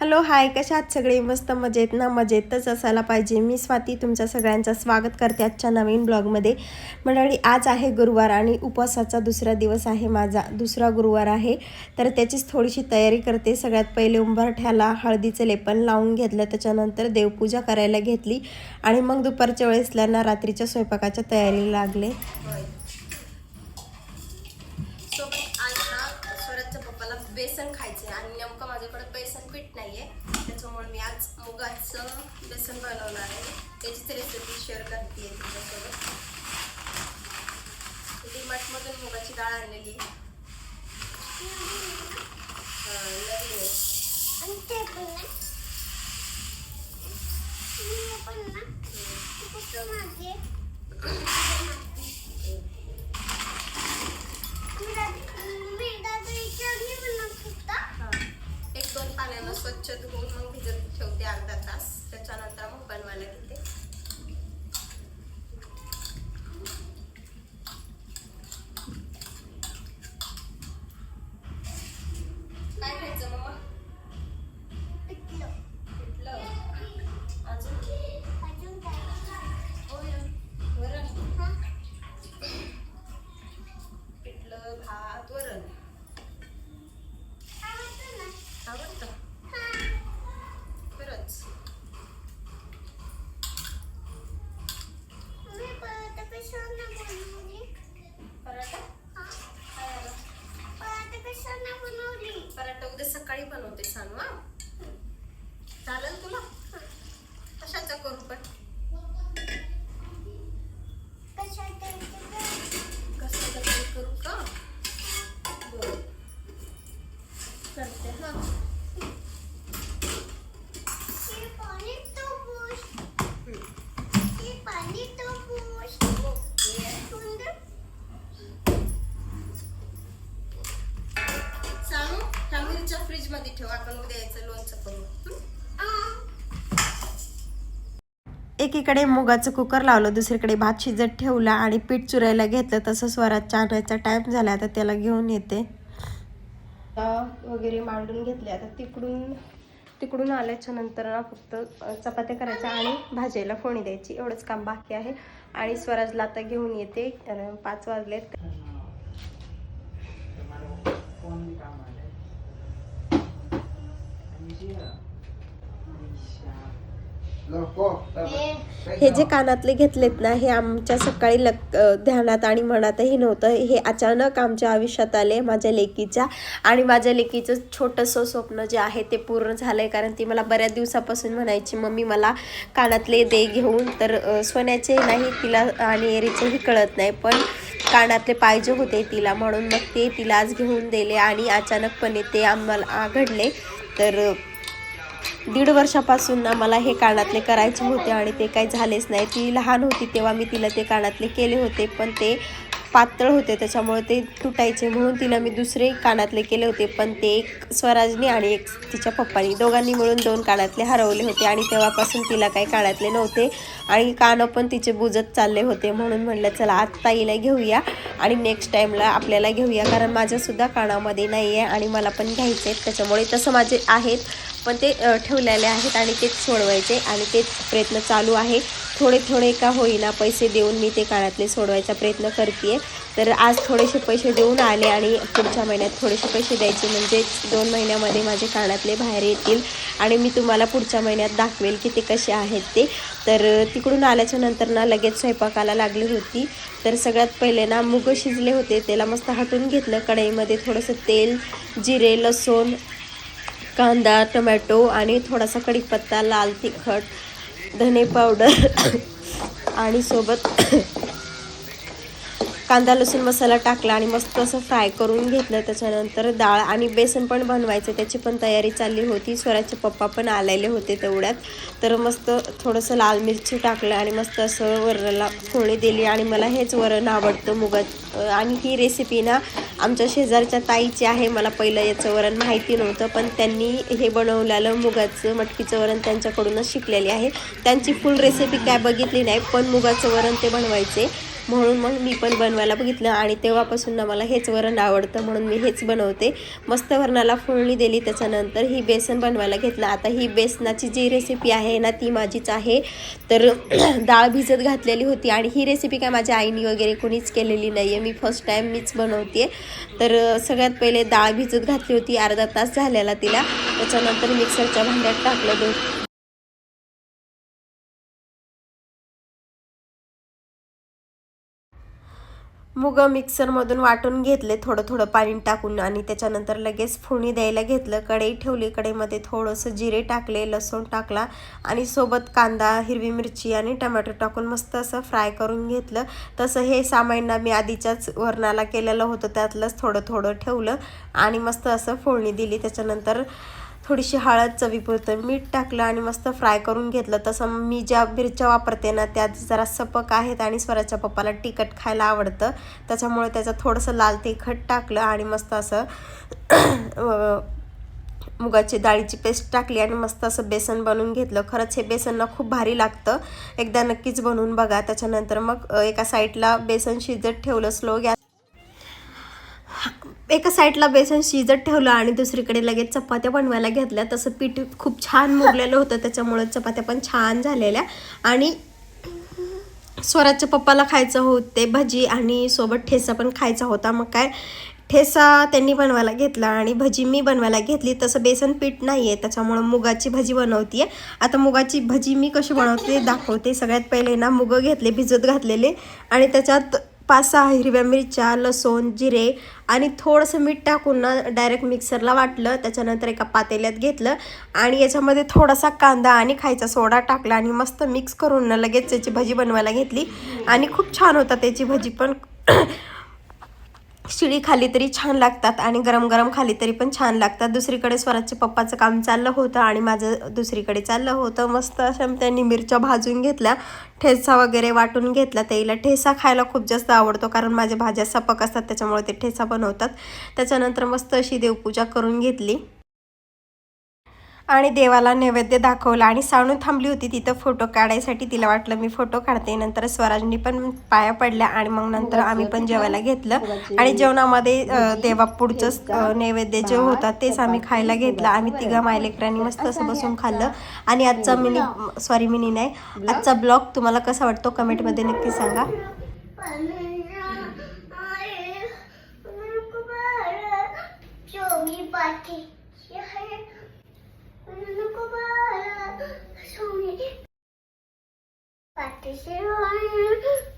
Hello hi कशा आहात सगळे? मस्त मजेत. ना मजेतच असायला पाहिजे. मी स्वाती तुमच्या सगळ्यांचं स्वागत करते आजच्या नवीन ब्लॉगमध्ये. मंडळी आज आहे गुरुवार आणि उपवासाचा दुसरा दिवस आहे माझा. दुसरा गुरुवार आहे. तर त्याचीच थोडीशी तयारी करते. सगळ्यात पहिले उंबरठ्याला हळदीचं लेपन लावून घेतलं. त्याच्यानंतर देवपूजा करायला घेतली. आणि मग दुपारच्या वेळेसला ना रात्रीच्या स्वयंपाकाच्या तयारीला लागले. पीठ नाहीये. त्याच्यामुळे मी आज मुगाचं बेसन बनवणार आहे. त्याचीच रेसिपी शेअर करते तुमच्यासोबत. डीमार्टमधून मुगाची डाळ आणलेली आहे. हा, नवीन आहे. हा. एक दोन पाण्यानं स्वच्छ धुवून मग भिजत ठेवते अर्धा तास. त्याच्यानंतर मग बनवायला घेते. एकीकडे मुगाचं कुकर लावलं दुसरीकडे भात शिजत ठेवला आणि पीठ चुरायला घेतलं. तसं स्वरात चानायचा टाइम झाला आता त्याला घेऊन येते. वगैरे मांडून घेतले. आता तिकडून तिकडून आल्याच्यानंतर ना फक्त चपात्या करायच्या आणि भाजीला फोडणी द्यायची. एवढंच काम बाकी आहे. आणि स्वराजला आता घेऊन येते. तर पाच वाजलेत. हे जे कानातले घेतलेत ना हे आमच्या सकाळी लक ध्यानात आणि मनातही नव्हतं. हे अचानक आमच्या आयुष्यात आले माझ्या लेकीच्या. आणि माझ्या लेकीचं छोटंसं स्वप्न जे आहे ते पूर्ण झालं आहे कारण ती मला बऱ्याच दिवसापासून म्हणायची मम्मी मला कानातले दे घेऊन. तर सोन्याचे नाही तिला आणि एरीचेही कळत नाही. पण कानातले पाहिजे होते तिला म्हणून मग ते तिला आज घेऊन दिले आणि अचानकपणे ते आम्हाला घडले. तर दीड वर्षापासून ना मला हे कानातले करायचे होते आणि ते काही झालेच नाही. ती लहान होती तेव्हा मी तिला ते कानातले केले होते पण ते पातळ होते त्याच्यामुळे ते तुटायचे म्हणून तिला मी दुसरे कानातले केले होते. पण ते एक स्वराजनी आणि एक तिच्या पप्पानी दोघांनी मिळून दोन कानातले हरवले होते आणि तेव्हापासून तिला काही कानातले नव्हते आणि कानं पण तिचे बुजत चालले होते म्हणून म्हणलं चला आत्ता हिला घेऊया आणि नेक्स्ट टाईमला आपल्याला घेऊया कारण माझ्यासुद्धा कानामध्ये नाही आहे आणि मला पण घ्यायचे आहेत त्याच्यामुळे तसं माझे आहेत पण ते ठेवलेले आहेत आणि तेच सोडवायचे आणि तेच प्रयत्न चालू आहे. थोडे थोडे का होईना पैसे देऊन मी ते कानातले सोडवायचा प्रयत्न करते तर आज थोडेसे पैसे देऊन आले आणि पुढच्या महिन्यात थोडेसे पैसे द्यायचे म्हणजे दोन महिन्यामध्ये माझे कानातले बाहेर येतील आणि मी तुम्हाला पुढच्या महिन्यात दाखवेल की ते कसे आहेत ते. तर तिकडून आल्याच्यानंतर ना लगेच स्वयंपाकाला लागली होती. तर सगळ्यात पहिले ना मुग शिजले होते. त्याला मस्त हटून घेतलं कढईमध्ये थोडंसं तेल जिरे लसूण कांदा टोमॅटो आणि थोडासा कढीपत्ता लाल तिखट धने पावडर आणि सोबत कांदा लसूण मसाला टाकला आणि मस्त असं फ्राय करून घेतलं. त्याच्यानंतर डाळ आणि बेसन पण बनवायचं. त्याची पण तयारी चालली होती. स्वराचे पप्पा पण आलेले होते तेवढ्यात. तर मस्त थोडंसं लाल मिरची टाकलं आणि मस्त असं वरणाला फोळी दिली. आणि मला हेच वरण आवडतं मुगात आणि ही रेसिपी ना आमच्या शेजारच्या ताईची आहे. मला पहिलं याचं वरण माहिती नव्हतं पण त्यांनी हे बनवलेलं मुगाचं मटकीचं वरण त्यांच्याकडूनच शिकलेली आहे. त्यांची फुल रेसिपी काय बघितली नाही पण मुगाचं वरण ते बनवायचे. म्हणून मग मी पण बनवायला बघितलं आणि तेव्हापासून ना मला हेच वरण आवडतं म्हणून मी हेच बनवते. मस्त वरणाला फोडणी दिली त्याच्यानंतर ही बेसन बनवायला घेतलं. आता ही बेसनाची जी रेसिपी आहे ना ती माझीच आहे. तर डाळ भिजत घातलेली होती आणि ही रेसिपी काय माझ्या आईनी वगैरे कोणीच केलेली नाही आहे मी फर्स्ट टाईम मीच बनवते तर सगळ्यात पहिले डाळ भिजत घातली होती. अर्धा तास झालेला तिला. त्याच्यानंतर मिक्सरच्या भांड्यात टाकलं. दोन मुग मिक्सरमधून वाटून घेतले थोडं थोडं पाणी टाकून आणि त्याच्यानंतर लगेच फोडणी द्यायला घेतलं. कढई ठेवली कढईमध्ये थोडंसं जिरे टाकले लसूण टाकला आणि सोबत कांदा हिरवी मिरची आणि टमॅटो टाकून मस्त असं फ्राय करून घेतलं. तसं हे सामान्य मी आधीच्याच वरणाला केलेलं होतं त्यातलंच थोडं थोडं ठेवलं आणि मस्त असं फोडणी दिली. त्याच्यानंतर थोडीशी हळद चवीपुरतं मीठ टाकलं आणि मस्त फ्राय करून घेतलं. तसं मी ज्या मिरच्या वापरते ना त्या जरा सपक आहेत आणि स्वराच्या पप्पाला तिखट खायला आवडतं. त्याच्यामुळे त्याचं थोडंसं लाल तिखट टाकलं आणि मस्त असं मुगाची डाळीची पेस्ट टाकली आणि मस्त असं बेसन बनवून घेतलं. खरंच हे बेसन ना खूप भारी लागतं. एकदा नक्कीच बनवून बघा. त्याच्यानंतर मग एका साईडला बेसन शिजत ठेवलं स्लो गॅस एका साईडला बेसन शिजत ठेवलं आणि दुसरीकडे लगेच चपात्या बनवायला घेतल्या. तसं पीठ खूप छान मुरलेलं होतं त्याच्यामुळे चपात्या पण छान झालेल्या. आणि स्वराजच्या पप्पाला खायचं होते भजी आणि सोबत ठेसा पण खायचा होता. मग काय ठेसा त्यांनी बनवायला घेतला आणि भजी मी बनवायला घेतली. तसं बेसन पीठ नाही आहे त्याच्यामुळं मुगाची भजी बनवते आता मुगाची भजी मी कशी बनवते दाखवते. सगळ्यात पहिले ना मुगं घेतले भिजत घातलेले. आणि त्याच्यात पाच सहा हिरव्या मिरच्या लसूण जिरे आणि थोडंसं मीठ टाकून ना डायरेक्ट मिक्सरला वाटलं. त्याच्यानंतर एका पातेल्यात घेतलं आणि याच्यामध्ये थोडासा कांदा आणि खायचा सोडा टाकला आणि मस्त मिक्स करून ना लगेच त्याची भजी बनवायला घेतली. आणि खूप छान होता त्याची भजी पण. शिळी खाली तरी छान लागतात आणि गरम गरम खाली तरी पण छान लागतात. दुसरीकडे स्वराजच्या पप्पाचं काम चाललं होतं आणि माझं दुसरीकडे चाललं होतं. मस्त अशा त्यांनी मिरच्या भाजून घेतल्या. ठेचा वगैरे वाटून घेतला त्याला ठेसा खायला खूप जास्त आवडतो कारण माझ्या भाज्या सपक असतात त्याच्यामुळे ते ठेसा बनवतात. त्याच्यानंतर मस्त अशी देवपूजा करून घेतली. आणि देवाला नैवेद्य दाखवला आणि साणू थांबली होती तिथं फोटो काढायसाठी तिला वाटलं मी फोटो काढते नंतर स्वराजनी पण पाया पडल्या आणि मग नंतर आम्ही पण जेवायला घेतलं आणि जेवणामध्ये देवा पुढचं नैवेद्य जे होतं तेच आम्ही खायला घेतलं. आम्ही तिघा मायलेकरांनी मस्त असं बसून खाल्लं. आणि आजचा मिनी सॉरी मिनी नाही आजचा ब्लॉग तुम्हाला कसा वाटतो? कमेंटमध्ये नक्की सांगा. But this is one.